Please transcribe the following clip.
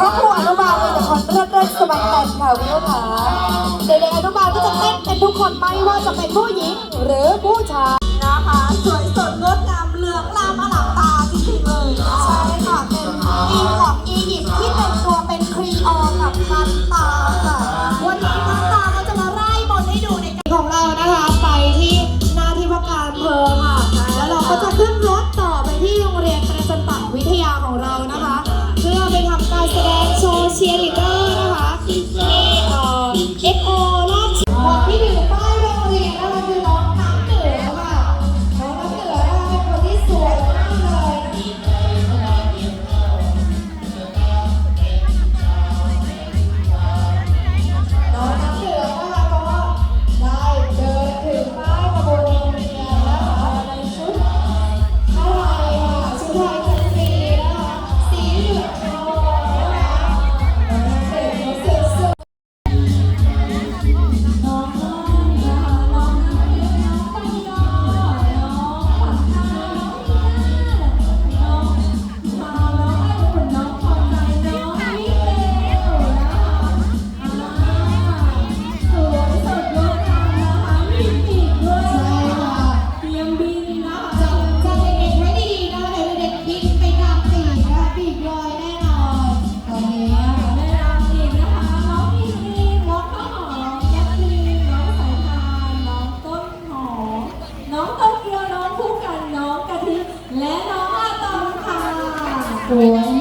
ถ้าครูอนุบาลเป็นคนเลิศเลิศสมัยแต่งค่ะคุณผู้ชมเด็กๆอนุบาลก็จะเต้นเป็นทุกคนไม่ว่าจะเป็นผู้หญิงหรือผู้ชาย Boa.